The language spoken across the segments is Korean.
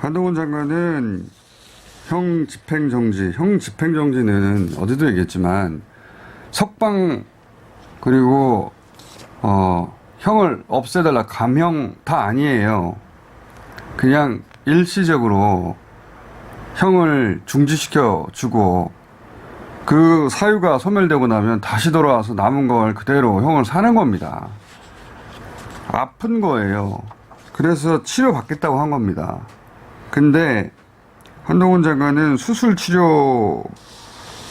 한동훈 장관은 형 집행정지, 형 집행정지는 어디도 얘기했지만 석방 그리고 어 형을 없애달라 감형 다 아니에요. 그냥 일시적으로 형을 중지시켜 주고 그 사유가 소멸되고 나면 다시 돌아와서 남은 걸 그대로 형을 사는 겁니다. 아픈 거예요. 그래서 치료받겠다고 한 겁니다. 근데 한동훈 장관은 수술 치료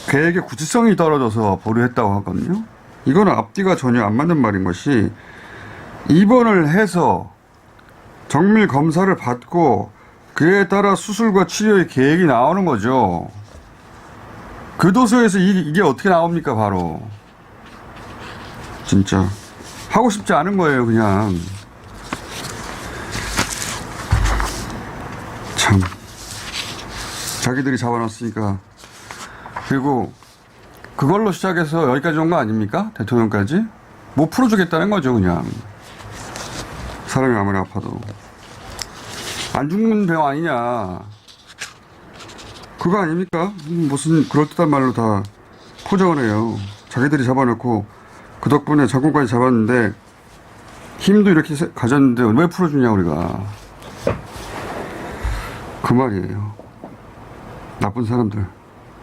계획의 구체성이 떨어져서 보류했다고 하거든요. 이거는 앞뒤가 전혀 안 맞는 말인 것이 입원을 해서 정밀 검사를 받고 그에 따라 수술과 치료의 계획이 나오는 거죠. 그 도서에서 이, 이게 어떻게 나옵니까, 바로. 진짜. 하고 싶지 않은 거예요, 그냥. 참. 자기들이 잡아놨으니까. 그리고 그걸로 시작해서 여기까지 온 거 아닙니까? 대통령까지? 못 풀어주겠다는 거죠, 그냥. 사람이 아무리 아파도. 안 죽는 병 아니냐. 그거 아닙니까? 음, 무슨 그럴듯한 말로 다 포장을 해요. 자기들이 잡아놓고 그 덕분에 정권까지 잡았는데 힘도 이렇게 세- 가졌는데 왜 풀어주냐 우리가. 그 말이에요. 나쁜 사람들.